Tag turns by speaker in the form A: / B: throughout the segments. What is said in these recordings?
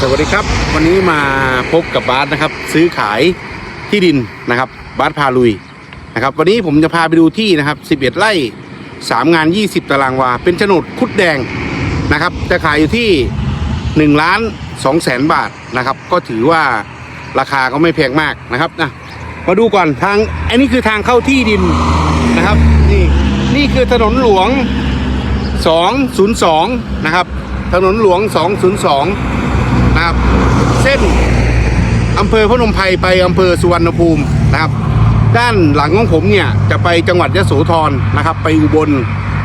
A: สวัสดีครับ วันนี้มาพบกับบาสนะครับ ซื้อขายที่ดินนะครับ บาสพาลุยนะครับ วันนี้ผมจะพาไปดูที่นะครับ 11 ไร่ 3 งาน 20 ตารางวา เป็นโฉนดคุดแดงนะครับ จะขายอยู่ที่ 1 ล้าน2แสนบาทนะครับ ก็ถือว่าราคาก็ไม่แพงมากนะครับนะมาดูก่อนทางอันนี้คือทางเข้าที่ดินนะครับ นี่นี่คือถนนหลวง 202 นะครับ ถนนหลวง 202 นะครับ เส้นอำเภอพนมไพรไปอำเภอสุวรรณภูมินะครับ ด้านหลังของผมเนี่ยจะไปจังหวัดยโสธรนะครับ ไปอุบล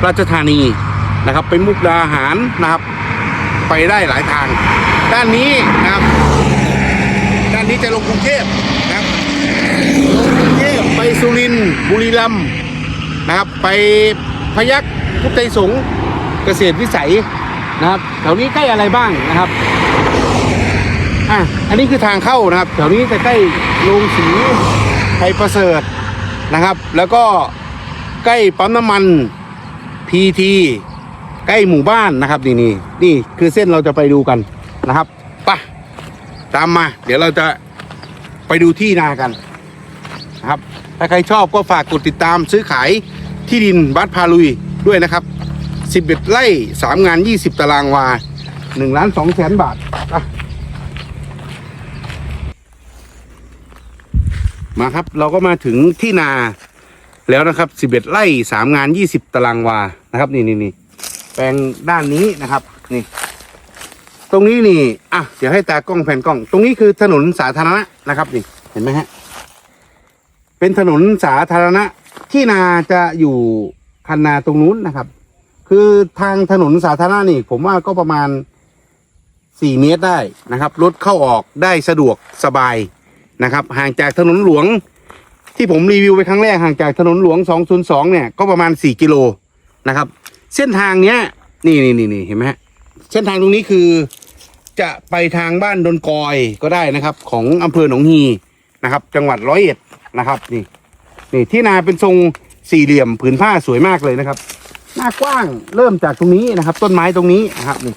A: ราชธานีนะครับ ไปมุกดาหารนะครับ ไปได้หลายทาง ด้านนี้นะครับ ด้านนี้จะลงกรุงเทพนะครับลงกรุงเทพไปสุรินทร์บุรีรัมย์นะครับ ไปพยัคฆ์พุทธไทยสงฆ์เกษตรวิสัยนะครับแถวนี้ใกล้อะไรบ้างนะครับ อะอันนี้คือทางเข้านะครับแถวนี้จะใกล้โรงสีไทยประเสริฐนะครับ แล้วก็ใกล้ปั๊มน้ำมันพีทีใกล้หมู่บ้านนะครับนี่นี่นี่คือเส้นเราจะไปดูกันนะครับไปะตามมา เดี๋ยวเราจะไปดูที่นากันนะครับ ถ้าใครชอบก็ฝากกดติดตามซื้อขายที่ดินบัตพาลุยด้วยนะครับ 11ไร่3งาน 20 ตารางวา1ล้าน2แสนบาทอะ มาครับ เราก็มาถึงที่นาแล้วนะครับ11ไร่3งาน20ตารางวานะครับ นี่นี่นี่แปลงด้านนี้นะครับ นี่ ตรงนี้นี่อะเดี๋ยวให้ตากล้องแผ่นกล้อง ตรงนี้คือถนนสาธารณะนะครับ นี่เห็นไหมฮะเป็นถนนสาธารณะที่นาจะอยู่คันนาตรงนู้นนะครับ คือทางถนนสาธารณะนี่ ผมว่าก็ประมาณ4เมตรได้นะครับรถเข้าออกได้สะดวกสบาย นะครับ ห่างจากถนนหลวง ที่ผมรีวิวไปครั้งแรกห่างจากถนนหลวง 202 เนี่ยก็ประมาณ 4 กิโลนะครับ เส้นทางเนี้ยนี่นี่นี่นี่เห็นไหมฮะเส้นทางตรงนี้คือจะไปทางบ้านดอนกอยก็ได้นะครับ ของอำเภอหนองฮีนะครับ จังหวัดร้อยเอ็ดนะครับนี่นี่ที่นาเป็นทรงสี่เหลี่ยมผืนผ้าสวยมากเลยนะครับ หน้ากว้างเริ่มจากตรงนี้นะครับ ต้นไม้ตรงนี้นะครับนี่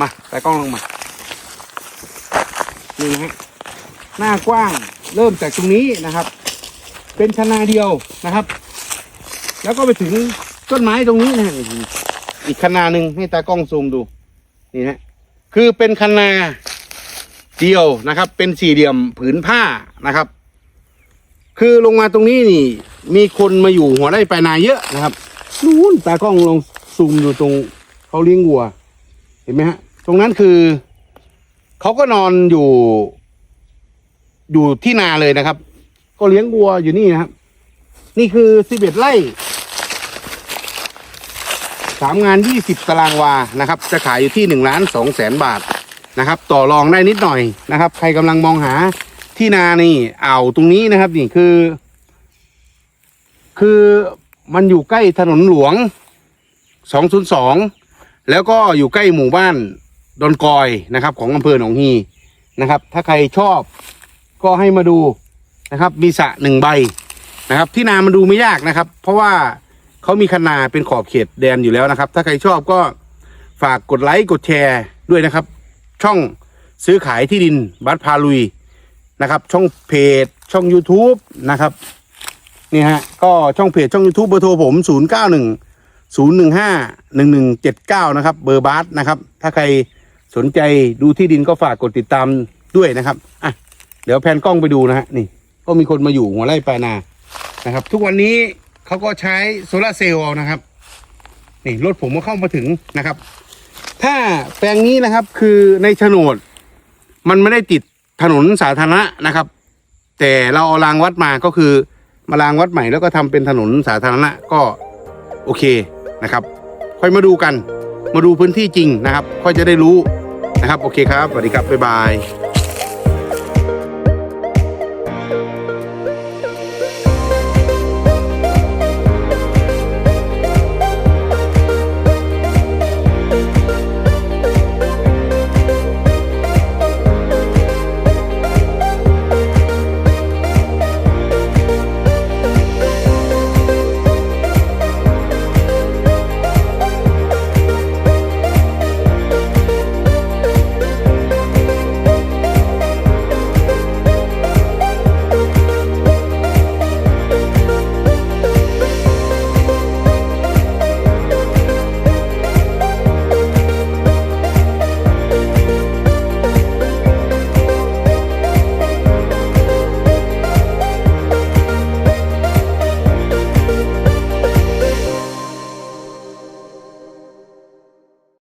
A: มาแต่กล้องลงมานี่นะฮะ หน้ากว้าง เริ่มจากตรงนี้นะครับ เป็นชนาเดียวนะครับ แล้วก็ไปถึงต้นไม้ตรงนี้นะอีกคนาหนึ่งให้ตากล้องซูมดูนี่นะคือเป็นคนาเดียวนะครับ เป็นสี่เหลี่ยมผืนผ้านะครับ คือลงมาตรงนี้นี่ มีคนมาอยู่หัวไร่ปลายนาเยอะนะครับนู้นตากล้องลองซูมดูตรงเขาเลี้ยงวัว เห็นไหมฮะ ตรงนั้นคือเขาก็นอนอยู่ อยู่ที่นาเลยนะครับ ก็เลี้ยงวัวอยู่นี่นะครับ นี่คือสิบเอ็ดไร่สามงานยี่สิบตารางวานะครับ จะขายอยู่ที่หนึ่งล้านสองแสนบาทนะครับ ต่อรองได้นิดหน่อยนะครับ ใครกำลังมองหาที่นานี่อ่าวตรงนี้นะครับ นี่คือ คือมันอยู่ใกล้ถนนหลวงสองศูนย์สองแล้วก็อยู่ใกล้หมู่บ้านดอนกอยนะครับ ของอำเภอหนองฮีนะครับ ถ้าใครชอบ ก็ให้มาดูนะครับ มีสระหนึ่งใบนะครับ ที่นามันดูไม่ยากนะครับ เพราะว่าเขามีคนาเป็นขอบเขตแดนอยู่แล้วนะครับ ถ้าใครชอบก็ฝากกดไลค์กดแชร์ด้วยนะครับ ช่องซื้อขายที่ดินบัตรพาลุยนะครับ ช่องเพจช่อง YouTube นะครับนี่ฮะก็ช่องเพจช่อง YouTube เบอร์โทรผม 0 9 1 0 1 5 1 1 7 9 นะครับ เบอร์บัสนะครับ ถ้าใครสนใจดูที่ดินก็ฝากกดติดตามด้วยนะครับอะ เดี๋ยวแพนกล้องไปดูนะฮะนี่ ก็มีคนมาอยู่หัวไร่ปานานะครับ ทุกวันนี้เขาก็ใช้โซลาร์เซลล์เอานะครับ นี่รถผมก็เข้ามาถึงนะครับ ถ้าแปลงนี้นะครับคือในโฉนด มันไม่ได้ติดถนนสาธารณะนะครับ แต่เราเอารางวัดมาก็คือมารางวัดใหม่แล้วก็ทำเป็นถนนสาธารณะก็โอเคนะครับ ค่อยมาดูกัน มาดูพื้นที่จริงนะครับ ค่อยจะได้รู้นะครับ โอเคครับสวัสดีครับบ๊ายบาย